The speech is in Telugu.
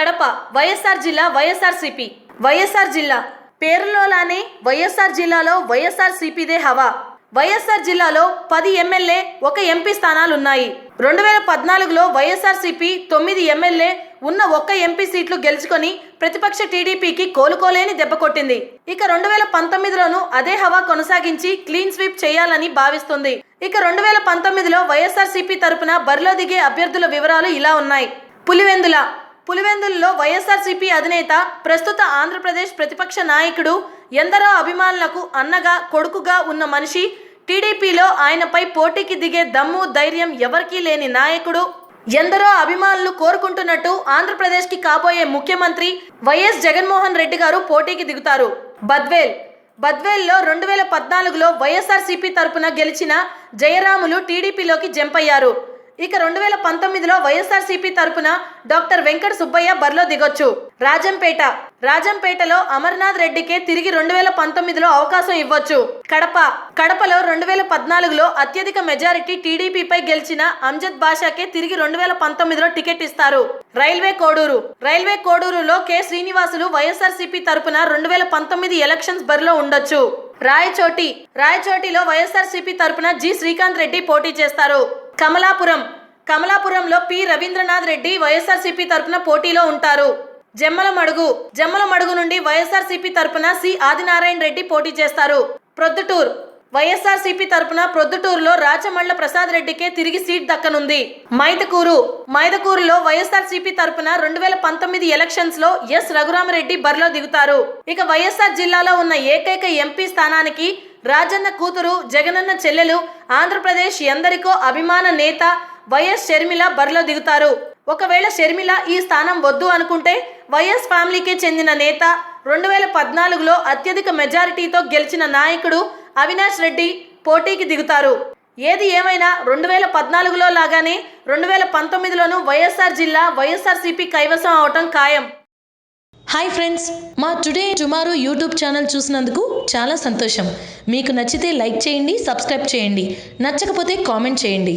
కడప వైఎస్ఆర్ జిల్లా వైఎస్ఆర్సీపీ. వైఎస్ఆర్ జిల్లా పేరులోలానే వైఎస్ఆర్ జిల్లాలో వైఎస్ఆర్సిపిదే హవా. వైఎస్ఆర్ జిల్లాలో పది ఎమ్మెల్యే ఒక ఎంపీ స్థానాలున్నాయి. రెండు వేల పద్నాలుగులో వైఎస్ఆర్సీపీ తొమ్మిది ఎమ్మెల్యే ఉన్న ఒక్క ఎంపీ సీట్లు గెలుచుకొని ప్రతిపక్ష టీడీపీకి కోలుకోలేని దెబ్బ కొట్టింది. ఇక రెండు వేల పంతొమ్మిదిలోనూ అదే హవా కొనసాగించి క్లీన్ స్వీప్ చేయాలని భావిస్తుంది. ఇక రెండు వేల పంతొమ్మిదిలో వైఎస్ఆర్సీపీ తరపున బరిలో దిగే అభ్యర్థుల వివరాలు ఇలా ఉన్నాయి. పులివెందుల పులివెందుల్లో వైఎస్ఆర్సీపీ అధినేత ప్రస్తుత ఆంధ్రప్రదేశ్ ప్రతిపక్ష నాయకుడు ఎందరో అభిమానులకు అన్నగా కొడుకుగా ఉన్న మనిషి టీడీపీలో ఆయనపై పోటీకి దిగే దమ్ము ధైర్యం ఎవరికీ లేని నాయకుడు. ఎందరో అభిమానులు కోరుకుంటున్నట్టు ఆంధ్రప్రదేశ్కి కాబోయే ముఖ్యమంత్రి వైఎస్ జగన్మోహన్ రెడ్డి గారు పోటీకి దిగుతారు. బద్వేల్. బద్వేల్లో రెండు వేల పద్నాలుగులో వైఎస్ఆర్సీపీ తరపున గెలిచిన జయరాములు టీడీపీలోకి జంప్ అయ్యారు ఇక రెండు వేల పంతొమ్మిదిలో వైఎస్ఆర్సీపీ తరపున డాక్టర్ వెంకట సుబ్బయ్య బరిలో దిగొచ్చు. రాజంపేట. రాజంపేటలో అమర్నాథ్ రెడ్డికే తిరిగి రెండు వేల పంతొమ్మిదిలో అవకాశం ఇవ్వచ్చు. కడప. కడపలో రెండు వేల పద్నాలుగులో అత్యధిక మెజారిటీ టీడీపీపై గెలిచిన అంజద్ బాషాకే తిరిగి రెండు వేల పంతొమ్మిదిలో టికెట్ ఇస్తారు. రైల్వే కోడూరు. రైల్వే కోడూరులో కె శ్రీనివాసులు వైఎస్ఆర్సీపీ తరపున రెండు వేల పంతొమ్మిది ఎలక్షన్స్ బరిలో ఉండొచ్చు. రాయచోటి రాయచోటిలో వైఎస్ఆర్సీపీ తరపున జి శ్రీకాంత్ రెడ్డి పోటీ చేస్తారు. కమలాపురం కమలాపురంలో పి రవీంద్రనాథ్ రెడ్డి వైఎస్ఆర్సీపీ తరపున పోటీలో ఉంటారు. జమ్మలమడుగు జమ్మలమడుగు జమ్మల మడుగు నుండి వైఎస్ఆర్సీపీ తరపున సి ఆదినారాయణ రెడ్డి పోటీ చేస్తారు. ప్రొద్దుటూర్ వైఎస్ఆర్సీపీ తరపున ప్రొద్దుటూరులో రాచమళ్ళ ప్రసాద్ రెడ్డికే తిరిగి సీట్ దక్కనుంది. మైదకూరు మైదకూరులో వైఎస్ఆర్సీపీ తరపున రెండు వేల పంతొమ్మిది ఎలక్షన్స్లో ఎస్ రఘురామరెడ్డి బరిలో దిగుతారు. ఇక వైఎస్ఆర్ జిల్లాలో ఉన్న ఏకైక ఎంపీ స్థానానికి రాజన్న కూతురు జగనన్న చెల్లెలు ఆంధ్రప్రదేశ్ ఎందరికో అభిమాన నేత వైఎస్ షర్మిల బరిలో దిగుతారు. ఒకవేళ షర్మిల ఈ స్థానం వద్దు అనుకుంటే వైఎస్ ఫ్యామిలీకి చెందిన నేత రెండు వేల పద్నాలుగులో అత్యధిక మెజారిటీతో గెలిచిన నాయకుడు అవినాష్ రెడ్డి పోటీకి దిగుతారు. ఏది ఏమైనా రెండు వేల పద్నాలుగులో లాగానే రెండు వేల పంతొమ్మిదిలోనూ వైఎస్ఆర్ జిల్లా వైఎస్ఆర్సీపీ కైవసం అవటం ఖాయం. హాయ్ ఫ్రెండ్స్ మా టుడే టుమారో యూట్యూబ్ ఛానల్ చూసినందుకు చాలా సంతోషం. మీకు నచ్చితే లైక్ చేయండి సబ్స్క్రైబ్ చేయండి. నచ్చకపోతే కామెంట్ చేయండి.